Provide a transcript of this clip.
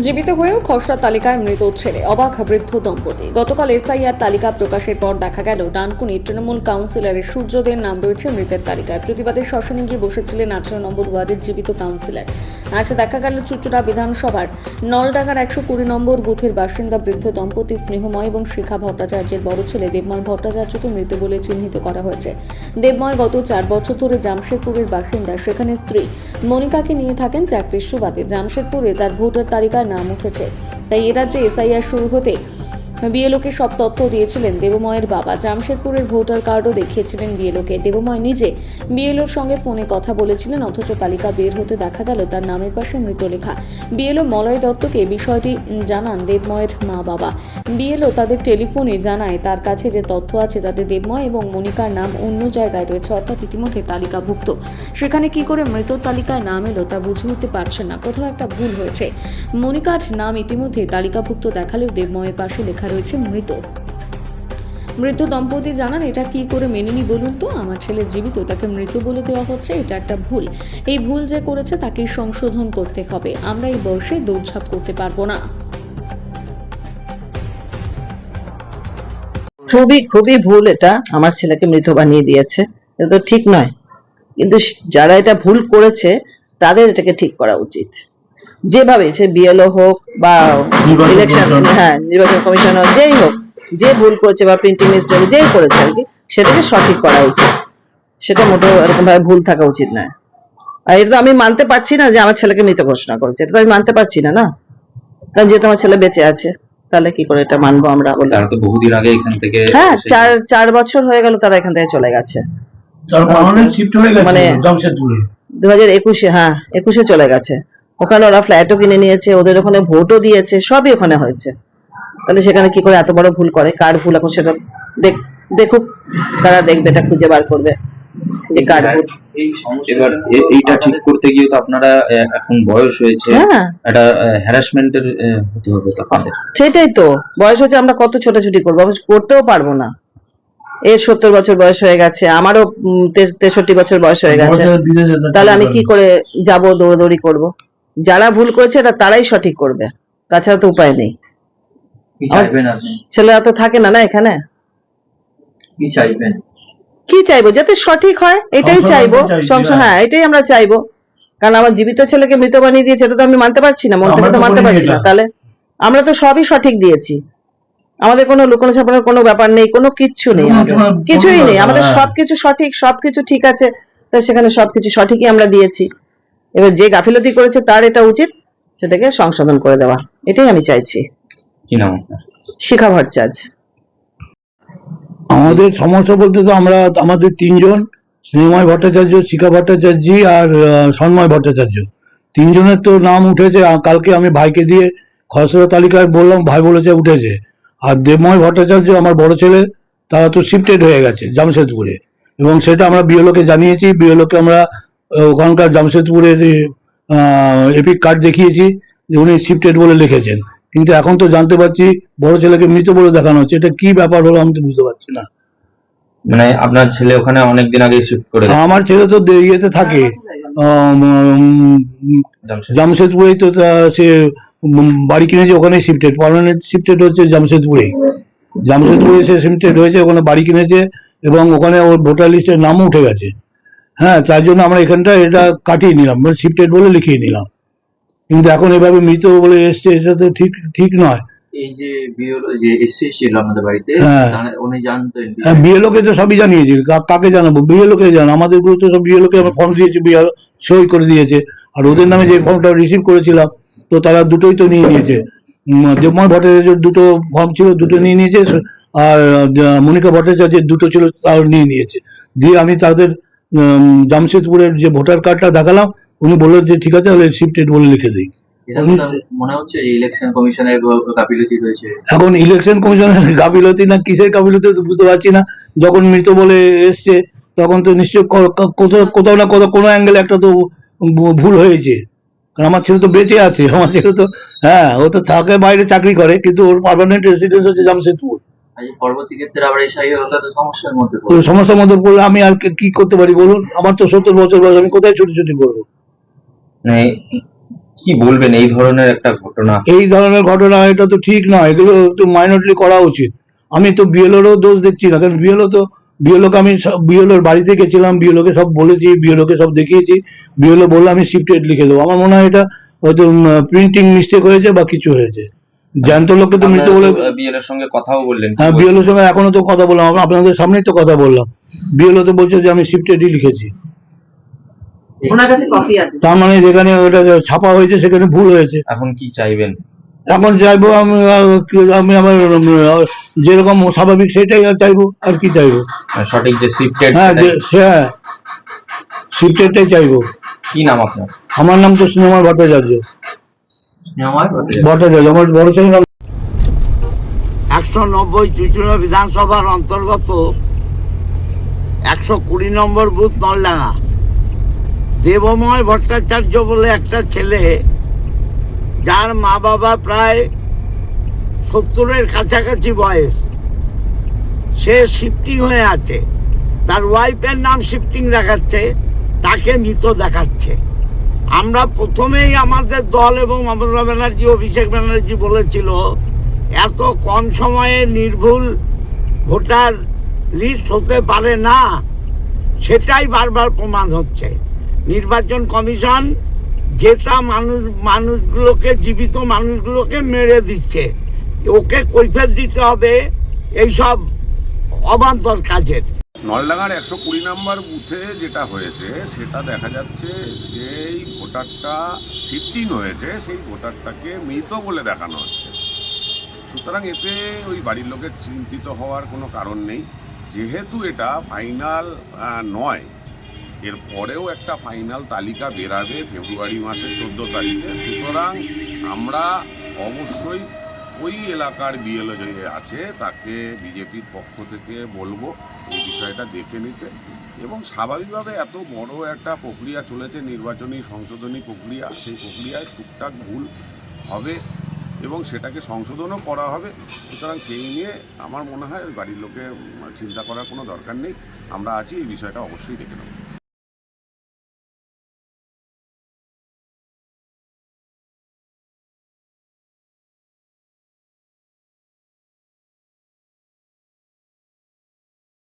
জীবিত হয়েও খসড়া তালিকায় মৃত ছেলে। অবাক বৃদ্ধ দম্পতি। গতকাল এসআইআর তালিকা প্রকাশের পর দেখা গেল, ডানকুনি তৃণমূল কাউন্সিলরের সূর্যদের নাম রয়েছে মৃতের তালিকায়। প্রতিবাদের শ্মশানে গিয়ে বসেছিলেন আঠারো নম্বর ওয়ার্ডের জীবিত কাউন্সিলর। আজ দেখা গেল চুচুড়া বিধানসভার নলডাঙ্গার একশো কুড়ি নম্বর বুথের বাসিন্দা বৃদ্ধ দম্পতি স্নেহময় এবং শিখা ভট্টাচার্যের বড় ছেলে দেবময় ভট্টাচার্যকে মৃত বলে চিহ্নিত করা হয়েছে। দেবময় গত চার বছর ধরে জামশেদপুরের বাসিন্দা। সেখানে স্ত্রী। মনিকাকে নিয়ে থাকেন চাকরির সুবাদে। জামশেদপুরে তার ভোটার তালিকায় নাম উঠেছে তাই এরাজ্যে রাজ্যে এসআইআর শুরু হতে বিএলওকে সব তথ্য দিয়েছিলেন দেবময়ের বাবা। জামশেদপুরের ভোটার কার্ডও দেখিয়েছিলেন বিএলওকে। দেবময় নিজে বিএলওর সঙ্গে ফোনে কথা বলেছিলেন, অথচ তালিকা বের হতে দেখা গেল তার নামের পাশে মৃত লেখা বিএলও মলয় দত্তকে বিষয়টি জানান দেবময়ের মা বাবা বিএলও তাদের টেলিফোনে জানায় তার কাছে যে তথ্য আছে তাতে দেবময় এবং মনিকার নাম অন্য জায়গায় রয়েছে, অর্থাৎ ইতিমধ্যে তালিকাভুক্ত। সেখানে কি করে মৃত তালিকায় নাম এলো তা বুঝে উঠতে পারছেন না, কোথাও একটা ভুল হয়েছে। মনিকার নাম ইতিমধ্যে তালিকাভুক্ত দেখালেও দেবময়ের পাশে লেখা রয়েছে মৃত। মৃত দম্পতি জানান, এটা কি করে মেনে নি বলুন তো? আমার ছেলে জীবিত তাকে মৃত বলে দেওয়া হচ্ছে, এটা একটা ভুল। এই ভুল যে করেছে তাকে সংশোধন করতে হবে। আমরা এই বয়সে দৌড়ঝাঁপ করতে পারব না। খুবই খুবই ভুল এটা। আমার ছেলেকে মৃত বানিয়ে দিয়েছে। এটা তো ঠিক নয়। কিন্তু যারা এটা ভুল করেছে, তাদের এটাকে ঠিক করা উচিত। যেভাবে সে বিএলও হোক বা ইলেকশন হ্যাঁ নির্বাচন কমিশন হোক যেই হোক যে ভুল করেছে বা প্রিন্টিং মিনিস্টার যেই করেছে আর কি সেটাকে সঠিক করা উচিত। সেটা মোটেও এরকম ভাবে ভুল থাকা উচিত নয়। আর এটা তো আমি মানতে পারছি না যে আমার ছেলেকে মৃত ঘোষণা করেছে। এটা তো আমি মানতে পারছি না না? কারণ যেহেতু আমার ছেলে বেঁচে আছে তাহলে কি করে এটা মানবো আমরা বলে? তারা তো বহুদিন আগে এখান থেকে হ্যাঁ চার চার বছর হয়ে গেল তারা এখান থেকে চলে গেছে। তার পার্মানেন্ট শিফট হয়ে গেছে মানে- জামশেদপুরে। দু হাজার একুশে হ্যাঁ একুশে চলে গেছে। ওখানে ওরা ফ্ল্যাটও কিনে নিয়েছে ওদের ওখানে ভোটও দিয়েছে সবই ওখানে হয়েছে। তাহলে সেখানে কি করে এত বড় ভুল করে? কার ভুল? এখন সেটা দেখুক তারা দেখবে এটা খুঁজে বার করবে যে কার ভুল। এবার এইটা ঠিক করতে গিয়ে তো আপনারা এখন বয়স হয়েছে। হ্যাঁ। একটা হ্যারাসমেন্টের হতে হবে তো সেটাই তো। বয়স হচ্ছে আমরা কত ছোটাছুটি করব? করতেও পারব না। এর সত্তর বছর বয়স হয়ে গেছে আমারও তেষট্টি বছর বয়স হয়ে গেছে। তাহলে আমি কি করে যাব দৌড়দৌড়ি করব? যারা ভুল করেছে এটা তারাই সঠিক করবে। তাছাড়া তো উপায় নেই। কি চাইবেন ছেলেরা তো থাকে না না এখানে? কি চাইবেন? কি চাইব? যাতে সঠিক হয় এটাই চাইব। সংশোধন হ্যাঁ। হ্যাঁ এটাই আমরা চাইব। কারণ আমার জীবিত ছেলেকে মৃত বানিয়ে দিয়েছে এটা তো আমি মানতে পারছি না মন থেকে তো মানতে পারছি না। তাহলে আমরা তো সবই সঠিক দিয়েছি। আমাদের কোনো লুকোনো ছাপানোর কোনো ব্যাপার নেই কোনো কিচ্ছু নেই কিছুই নেই। আমাদের হ্যাঁ। সবকিছু সঠিক সবকিছু ঠিক আছে। তো সেখানে সবকিছু সঠিকই আমরা দিয়েছি। এবার যে গাফিলতি করেছে তার এটা উচিত সেটাকে সংশোধন করে দেওয়া। এটাই আমি চাইছি। কি নাম শিখা ভট্টাচার্য। আমাদের সমস্যা বলতে তো আমরা আমাদের তিনজন স্নেহময় ভট্টাচার্য শিখা ভট্টাচার্য আর সন্ময় ভট্টাচার্য। তিনজনের তো নাম উঠেছে কালকে আমি ভাইকে দিয়ে খসড়া তালিকায় বললাম ভাই বলেছে উঠেছে। আর দেবময় ভট্টাচার্য আমার বড় ছেলে তারা তো শিফটেড হয়ে গেছে জামশেদপুরে। এবং সেটা আমরা বিএলওকে জানিয়েছি বিএলওকে আমরা ওখানকার জামশেদপুরের এপিক কার্ড দেখিয়েছি যে উনি শিফটেড বলে লিখেছেন। কিন্তু এখন তো জানতে পারছি বড় ছেলেকে মৃত বলে দেখানো হচ্ছে। এটা কি ব্যাপার হলো আমি তো বুঝতে পারছি না। মানে আপনার ছেলে ওখানে অনেকদিন আগে শিফট করে আমার ছেলে তো ইয়েতে থাকে। জামশেদপুরেই তো তা- সে বাড়ি কিনেছে ওখানে শিফটেড পার্মানেন্ট শিফটেড হচ্ছে জামশেদপুরেই। জামশেদপুরে সে শিফটেড হয়েছে ওখানে বাড়ি কিনেছে এবং ওখানে ওর ভোটার লিস্টের নামও উঠে গেছে। হ্যাঁ তার জন্য আমরা এখানটা এটা কাটিয়ে নিলাম মানে শিফটেড বলে লিখিয়ে নিলাম। কিন্তু এখন এভাবে মৃত বলে এসছে এটা তো ঠিক ঠিক নয়। এই যে বিওল যে এসে ছিল আপনাদের বাড়িতে হ্যাঁ। উনি জানতেন হ্যাঁ বিএলও কে তো সবই জানিয়েছি কাকে জানাব? বিএলও কে জানো আমাদেরগুলো তো সব বিএলও কে আমরা ফর্ম দিয়েছি সই করে দিয়েছে। আর ওদের নামে যে ফর্মটা রিসিভ করেছিলাম তো তারা দুটোই তো নিয়ে নিয়েছে। দেবময় ভট্টাচার্যের দুটো ফর্ম ছিল দুটো নিয়ে নিয়েছে আর মনিকা ভট্টাচার্যের দুটো ছিল তাও নিয়ে নিয়েছে। দিয়ে আমি তাদের জামশেদপুরের যে ভোটার কার্ডটা দেখালাম উনি বলল যে ঠিক আছে তাহলে শিফটেড বলে লিখে দিই। মনে হচ্ছে ইলেকশন কমিশনের গাফিলতি হয়েছে। এখন ইলেকশন কমিশনের গাফিলতি না কিসের গাফিলতি তো বুঝতে পারছি না। যখন মৃত বলে এসছে তখন তো নিশ্চয় কোথাও না কোথাও কোনো অ্যাঙ্গেলে একটা তো ভুল হয়েছে। কারণ আমার ছেলে তো বেঁচে আছে আমার ছেলে তো হ্যাঁ ও তো থাকে বাইরে চাকরি করে কিন্তু ওর পার্মানেন্ট রেসিডেন্স হচ্ছে জামশেদপুর। পরবর্তী ক্ষেত্রে আবার এসআই হলে তো সমস্যার মধ্যে তো সমস্যার মধ্যে পড়লে আমি আর কি- করতে পারি বলুন? আমার তো সত্তর বছর বয়স আমি কোথায় ছুটি ছুটি করব? মানে কি বলবেন এই ধরনের একটা ঘটনা? এই ধরনের ঘটনা এটা তো ঠিক নয় এগুলো একটু মাইনরলি করা উচিত। আমি তো বিএলওরও দোষ দেখছি না কারণ বিএলও তো বিএলওকে আমি বিএলওর বাড়িতে গেছিলাম বিএলওকে সব বলেছি বিএলওকে সব দেখিয়েছি। বিএলও বলল আমি শিফটেড লিখে দেবো। আমার মনে হয় এটা হয়তো প্রিন্টিং মিস্টেক হয়েছে বা কিছু হয়েছে। জ্যান্ত লোককে তো মৃত বলে বিএল এর সঙ্গে কথাও বললেন হ্যাঁ? বিএলওর সঙ্গে এখনও তো কথা বললাম। আপনাদের সামনেই তো কথা বললাম। বিএলও তো বলছে যে আমি শিফটেডই লিখেছি। ওনার কাছে কপি আছে। তার মানে যেখানে ওটা ছাপা হয়েছে সেখানে ভুল হয়েছে। এখন কি চাইবেন? এখন চাইব আমি আমি আমার যেরকম স্বাভাবিক সেটাই চাইব আর কি চাইব? মানে সঠিক যে শিফটেড হ্যাঁ হ্যাঁ শিফটেডটাই চাইব। কি নাম আপনার? আমার নাম তো স্নেহময় ভট্টাচার্য। একশো নব্বই চুচুড়া বিধানসভার অন্তর্গত একশো কুড়ি নম্বর বুথ নলডাঙ্গা। দেবময় ভট্টাচার্য বলে একটা ছেলে, যার মা বাবা প্রায় সত্তরের কাছাকাছি বয়স। সে শিফটিং হয়ে আছে। তার ওয়াইফের নাম শিফটিং দেখাচ্ছে, তাকে মৃত দেখাচ্ছে। আমরা প্রথমেই আমাদের দল এবং মমতা ব্যানার্জি, অভিষেক ব্যানার্জি বলেছিল, এত কম সময়ে নির্ভুল ভোটার লিস্ট হতে পারে না, সেটাই বারবার প্রমাণ হচ্ছে। নির্বাচন কমিশন জেতা মানুষ, মানুষগুলোকে, জীবিত মানুষগুলোকে মেরে দিচ্ছে, ওকে কৈফেত দিতে হবে, এইসব অবান্তর কাজের। নলডাঙ্গার একশো কুড়ি নম্বর বুথে যেটা হয়েছে, সেটা দেখা যাচ্ছে যে এই ভোটারটা শিফটিং হয়েছে, সেই ভোটারটাকে মৃত বলে দেখানো হচ্ছে। সুতরাং এতে ওই বাড়ির লোকের চিন্তিত হওয়ার কোনো কারণ নেই। যেহেতু এটা ফাইনাল নয়, এর পরেও একটা ফাইনাল তালিকা বেরাবে ফেব্রুয়ারি মাসের চোদ্দ তারিখে। সুতরাং আমরা অবশ্যই ওই এলাকার বিএলও যে আছে, তাকে বিজেপির পক্ষ থেকে বলব এই বিষয়টা দেখে নিতে। এবং স্বাভাবিকভাবে এত বড় একটা প্রক্রিয়া চলেছে, নির্বাচনী সংশোধনী প্রক্রিয়া, সেই প্রক্রিয়ায় টুকটাক ভুল হবে এবং সেটাকে সংশোধনও করা হবে। সুতরাং সেই নিয়ে আমার মনে হয় ওই বাড়ির লোকে চিন্তা করার কোনো দরকার নেই। আমরা আছি, এই বিষয়টা অবশ্যই দেখে নেব।